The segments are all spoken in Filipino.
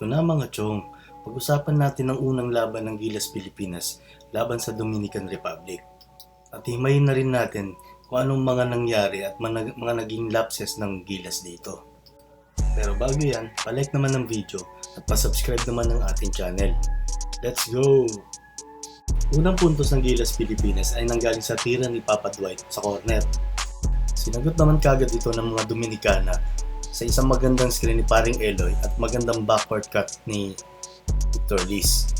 Ito na mga chong, pag-usapan natin ang unang laban ng Gilas Pilipinas laban sa Dominican Republic. At himayin na rin natin kung anong mga nangyari at mga, mga naging lapses ng Gilas dito. Pero bago yan, palike naman ng video at pasubscribe naman ng ating channel. Let's go! Unang puntos ng Gilas Pilipinas ay nanggaling sa tira ni Papa Dwight sa corner. Sinagot naman kagad ito ng mga Dominicana sa isang magandang screen ni paring Eloy at magandang backward cut ni Victor Liz.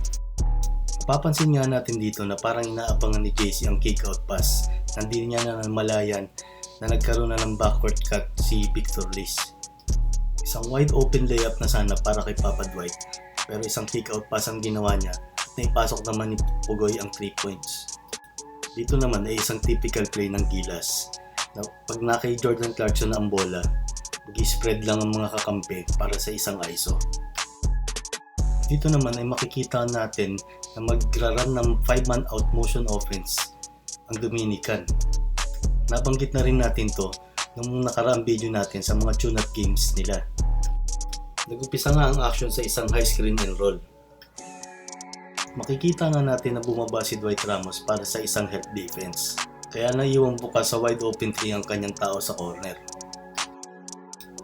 Papansin nga natin dito na parang inaabangan ni JC ang kick out pass hindi niya na malayan na nagkaroon na ng backward cut si Victor Liz. Isang wide open layup na sana para kay Papa Dwight pero isang kick out pass ang ginawa niya at naipasok naman ni Pugoy ang 3 points. Dito naman ay isang typical play ng Gilas na pag na kay Jordan Clarkson ang bola, mag-spread lang ang mga kakampi para sa isang ISO. Dito naman ay makikita natin na magra-run ng 5-man out motion offense ang Dominican. Nabanggit na rin natin to nung nakaraang video natin sa mga tune-up games nila. Nag-upisa nga ang action sa isang high screen and roll. Makikita nga natin na bumaba si Dwight Ramos para sa isang help defense. Kaya naiwang bukas sa wide open 3 ang kanyang tao sa corner.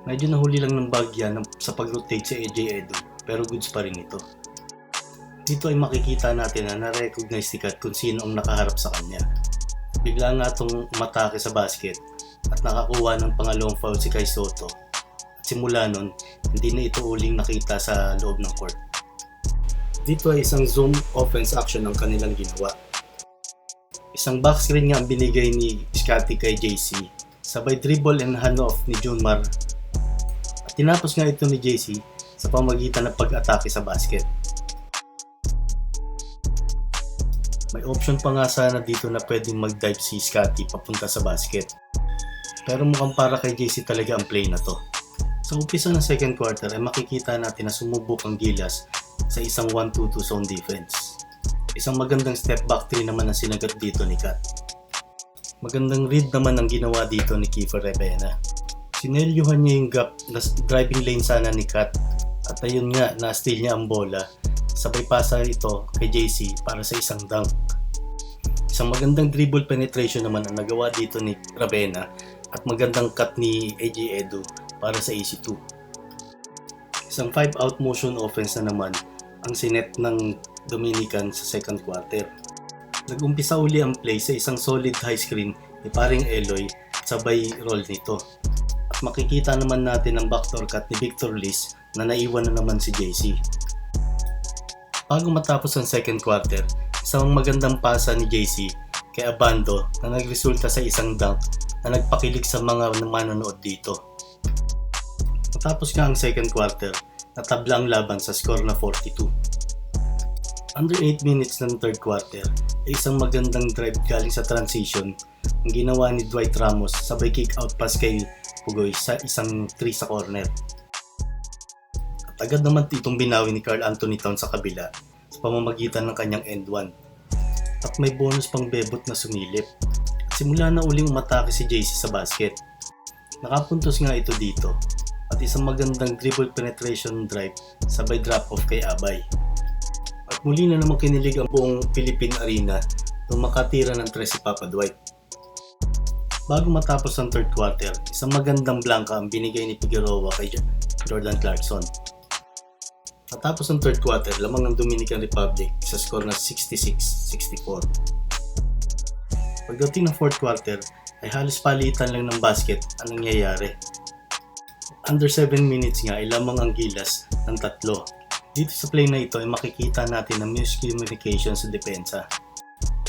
Medyo nahuli lang ng bagya ng- sa pag-rotate si AJ Edu pero goods pa rin ito. Dito ay makikita natin na na-recognize ni Kat kung sino ang nakaharap sa kanya. Bigla nga itong umatake sa basket at nakakuha ng pangalawang foul si Kai Soto. At simula nun, hindi na ito uling nakita sa loob ng court. Dito ay isang zoom offense action ang kanilang ginawa. Isang back screen nga ang binigay ni Scotty kay JC. Sabay dribble and handoff ni Junmar. Tinapos nga ito ni JC sa pamagitan ng pag-atake sa basket. May option pa nga sana dito na pwedeng mag-dive si Scotty papunta sa basket. Pero mukhang para kay JC talaga ang play na to. Sa umpisa ng second quarter ay makikita natin na sumubok ang Gilas sa isang 1-2-2 zone defense. Isang magandang step back 3 naman ang sinagat dito ni Kat. Magandang read naman ang ginawa dito ni Kiefer Rebena. Sinelyuhan niya yung gap na driving lane sana ni Kat at ayun nga na-steal niya ang bola. Sabay pasa ito kay JC para sa isang dunk. Isang magandang dribble penetration naman ang nagawa dito ni Ravena at magandang cut ni AJ Edu para sa EC2. Isang 5 out motion offense na naman ang sinet ng Dominican sa second quarter. Nag-umpisa uli ang play sa isang solid high screen ni paring Eloy sabay roll nito. Makikita naman natin ang backdoor cut ni Victor Liz na naiwan na naman si JC. Bago matapos ang second quarter, isang magandang pasa ni JC kay Abando na nagresulta sa isang dunk na nagpakilig sa mga manonood dito. Matapos nga ang second quarter, natabla ang laban sa score na 42. Under 8 minutes ng third quarter, ay isang magandang drive galing sa transition ang ginawa ni Dwight Ramos sabay kick out pass kay Pugoy sa isang 3 sa corner. At agad naman itong binawi ni Carl Anthony Town sa kabila sa pamamagitan ng kanyang end one. At may bonus pang bebot na sumilip. At simula na uling umatake si JC sa basket. Nakapuntos nga ito dito at isang magandang dribble penetration drive sabay drop off kay Abay. At muli na naman kinilig ang buong Philippine Arena nung makatira ng tres si Papa Dwight. Bago matapos ang third quarter, isang magandang blanka ang binigay ni Figueroa kay Jordan Clarkson. Matapos ang third quarter, lamang ang Dominican Republic sa score na 66-64. Pagdating ng fourth quarter, ay halos palitan lang ng basket ang nangyayari. Under 7 minutes nga ay lamang ang gilas ng tatlo. Dito sa play na ito ay makikita natin ang miscommunication sa depensa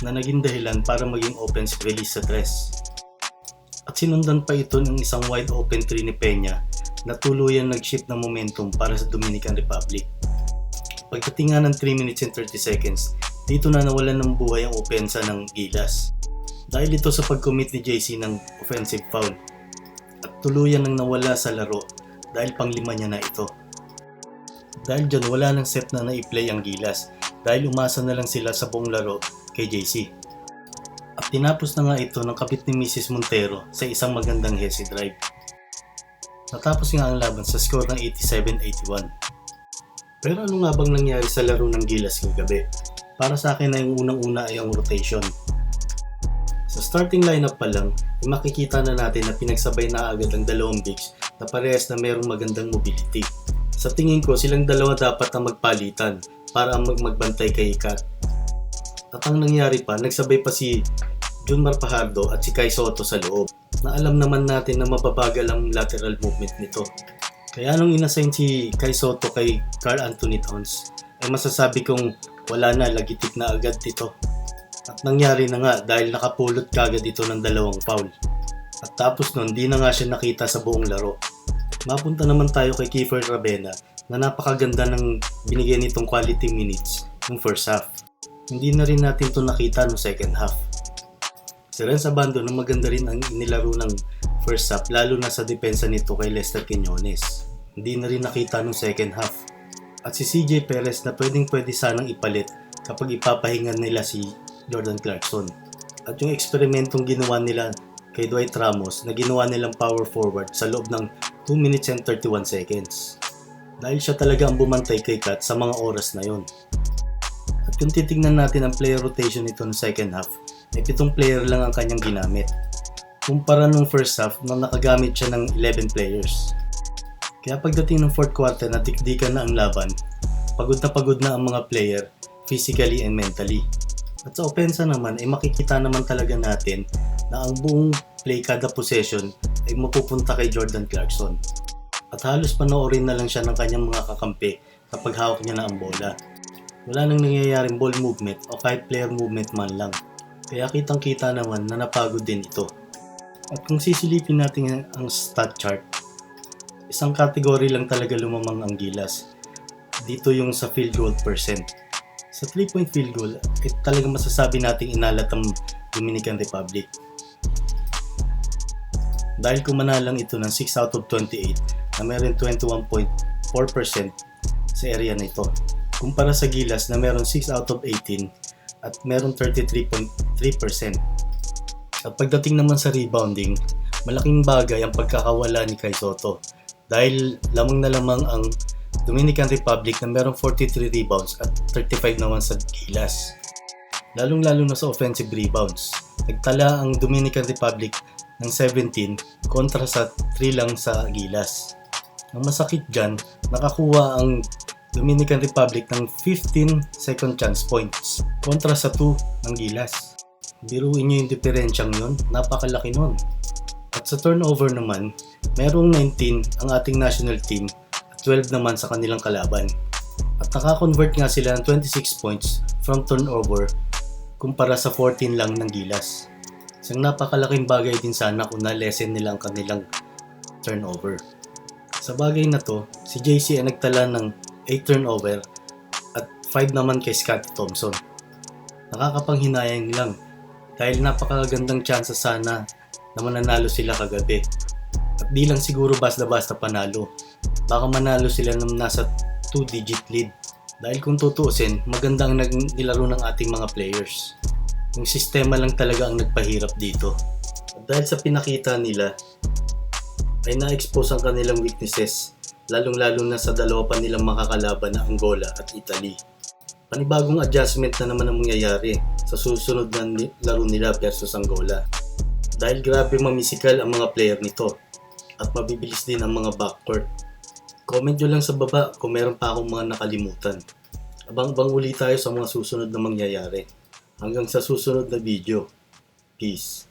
na naging dahilan para maging offensive release sa tres. At sinundan pa ito ng isang wide open 3 ni Peña na tuluyan nag-shift ng momentum para sa Dominican Republic. Pagdating nga ng 3 minutes and 30 seconds, dito na nawalan ng buhay ang opensa ng Gilas. Dahil ito sa pag-commit ni JC ng offensive foul. At tuluyan nang nawala sa laro dahil panglima niya na ito. Dahil dyan wala nang set na na-play ang Gilas dahil umasa na lang sila sa buong laro kay JC. Tinapos na nga ito ng kapit ni Mrs. Montero sa isang magandang Hesse drive. Natapos nga ang laban sa score ng 87-81. Pero ano nga bang nangyari sa laro ng Gilas kagabi? Para sa akin na yung unang-una ay ang rotation. Sa starting lineup pa lang, makikita na natin na pinagsabay na agad ang dalawang bigs na parehas na mayroong magandang mobility. Sa tingin ko, silang dalawa dapat ang magpalitan para mag magbantay kay Kat. At ang nangyari pa, nagsabay pa si Junmar Pajardo at si Kai Soto sa loob na alam naman natin na mababagal ang lateral movement nito. Kaya nung inassign si Kai Soto kay Carl Anthony Towns, ay masasabi kong wala na, lagitik na agad dito. At nangyari na nga dahil nakapulot kagad ito ng dalawang foul. At tapos nun, di na nga siya nakita sa buong laro. Mapunta naman tayo kay Kiefer Rabena na napakaganda ng binigyan nitong quality minutes yung first half. Hindi na rin natin to nakita no second half. Si Renz Abando na maganda rin ang inilaro ng first half lalo na sa depensa nito kay Lester Quinones. Hindi na rin nakita nung second half. At si CJ Perez na pwedeng pwede sanang ipalit kapag ipapahingan nila si Jordan Clarkson. At yung eksperimentong ginawa nila kay Dwight Ramos na ginawa nilang power forward sa loob ng 2 minutes and 31 seconds. Dahil siya talaga ang bumantay kay Kat sa mga oras na yon. Kung titingnan natin ang player rotation nito ng second half, ay pitong player lang ang kanyang ginamit. Kumpara nung first half na nakagamit siya ng 11 players. Kaya pagdating ng fourth quarter na tikdikan na ang laban, pagod na pagod na ang mga player physically and mentally. At sa opensa naman ay makikita naman talaga natin na ang buong play kada possession ay mapupunta kay Jordan Clarkson. At halos panoorin na lang siya ng kanyang mga kakampi kapag hawak niya na ang bola. Wala nang nangyayaring ball movement o kahit player movement man lang. Kaya kitang kita naman na napagod din ito. At kung sisilipin natin ang stat chart, isang category lang talaga lumamang ang gilas. Dito yung sa field goal percent. Sa 3-point field goal, ay talagang masasabi nating inalat ang Dominican Republic. Dahil kumanalang ito ng 6 out of 28 na meron 21.4% sa area na ito. Kumpara sa Gilas na meron 6 out of 18 at meron 33.3%. At pagdating naman sa rebounding, malaking bagay ang pagkakawala ni Kai Soto dahil lamang na lamang ang Dominican Republic na meron 43 rebounds at 35 naman sa Gilas. Lalong-lalo na sa offensive rebounds. Nagtala ang Dominican Republic ng 17 kontra sa 3 lang sa Gilas. Ang masakit dyan, nakakuha ang Dominican Republic ng 15 second chance points kontra sa 2 ng Gilas. Biruin nyo yung diferensyang yun, napakalaki nun. At sa turnover naman, merong 19 ang ating national team at 12 naman sa kanilang kalaban. At nakakonvert nga sila ng 26 points from turnover kumpara sa 14 lang ng Gilas. Isang napakalaking bagay din sana kung na-lessen nila ang kanilang turnover. Sa bagay na to, si JC ay nagtala ng 8 turnover at 5 naman kay Scott Thompson. Nakakapanghinayang lang dahil napakagandang chance sana na mananalo sila kagabi. At di lang siguro basta-basta panalo. Baka manalo sila ng nasa 2-digit lead. Dahil kung tutuusin, maganda ang nilaro ng ating mga players. Yung sistema lang talaga ang nagpahirap dito. At dahil sa pinakita nila, ay na-expose ang kanilang weaknesses, lalong-lalo na sa dalawa pa nilang makakalaban na Angola at Italy. Panibagong adjustment na naman ang mangyayari sa susunod na laro nila versus Angola. Dahil grabe mamisikal ang mga player nito at mabibilis din ang mga backcourt. Comment nyo lang sa baba kung meron pa akong mga nakalimutan. Abang-abang uli tayo sa mga susunod na mangyayari. Hanggang sa susunod na video. Peace.